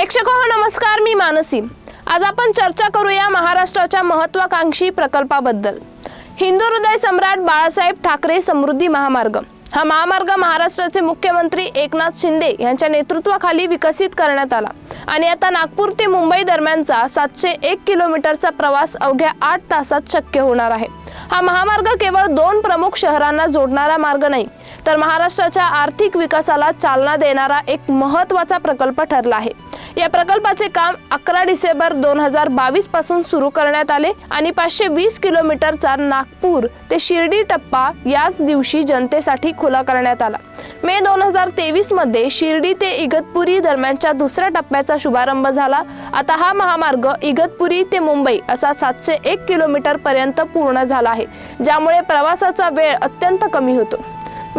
प्रेक्षक हो नमस्कार मी मानसी. आज आपण चर्चा करूया महाराष्ट्राच्या महत्वाकांक्षी प्रकल्पाबद्दल. हिंदू हृदय सम्राट बाळासाहेब ठाकरे समृद्धी महामार्ग. हा महामार्ग महाराष्ट्राचे मुख्यमंत्री एकनाथ शिंदे यांच्या नेतृत्वाखाली विकसित करण्यात आला. आणि आता नागपूर ते मुंबई दरम्यानचा सातशे एक किलोमीटरचा प्रवास अवघ्या आठ तासात शक्य होणार आहे. हा महामार्ग केवळ दोन प्रमुख शहरांना जोडणारा मार्ग नाही तर महाराष्ट्राच्या आर्थिक विकासाला चालना देणारा एक महत्त्वाचा प्रकल्प ठरला आहे. या प्रकल्पाचे काम अकरा डिसेंबर दोन हजार बावीसपासून सुरू करण्यात आले आणि पाचशे वीस किलोमीटरचा नागपूर ते शिर्डी टप्पा याच दिवशी जनतेसाठी खुला करण्यात आला. मे दोन हजार तेवीसमध्ये शिर्डी ते इगतपुरी दरम्यानच्या दुसऱ्या टप्प्याचा शुभारंभ झाला. आता हा महामार्ग इगतपुरी ते मुंबई असा सातशे एक किलोमीटर पर्यंत पूर्ण झाला आहे ज्यामुळे प्रवासाचा वेळ अत्यंत कमी होतो.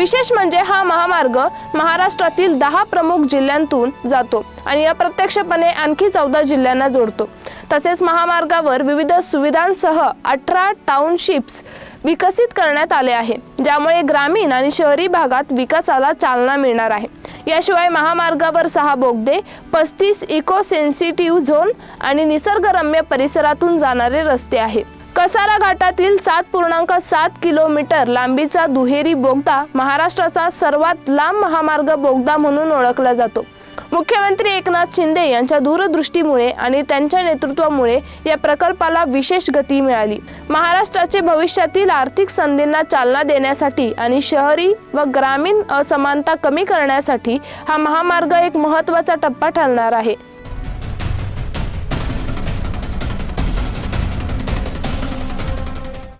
विशेष म्हणजे हा महामार्ग महाराष्ट्रातील दहा प्रमुख जिल्ह्यांतून जातो आणि अप्रत्यक्षपणे आणखी चौदा जिल्ह्यांना जोडतो. तसेच महामार्गावर विविध सुविधांसह अठरा टाउनशिप्स विकसित करण्यात आले आहे ज्यामुळे ग्रामीण आणि शहरी भागात विकासाला चालना मिळणार आहे. याशिवाय महामार्गावर सहा बोगदे पस्तीस इको सेन्सिटिव्ह झोन आणि निसर्गरम्य परिसरातून जाणारे रस्ते आहेत कसारा घाटातील सात पूर्णांक सात किलोमीटर लांबीचा दुहेरी बोगदा महाराष्ट्राचा सर्वात लांब महामार्ग बोगदा म्हणून ओळखला जातो. मुख्यमंत्री एकनाथ शिंदे यांच्या दूरदृष्टीमुळे आणि त्यांच्या नेतृत्वामुळे या प्रकल्पाला विशेष गती मिळाली. महाराष्ट्राचे भविष्यातील आर्थिक संधींना चालना देण्यासाठी आणि शहरी व ग्रामीण असमानता कमी करण्यासाठी हा महामार्ग एक महत्त्वाचा टप्पा ठरणार आहे.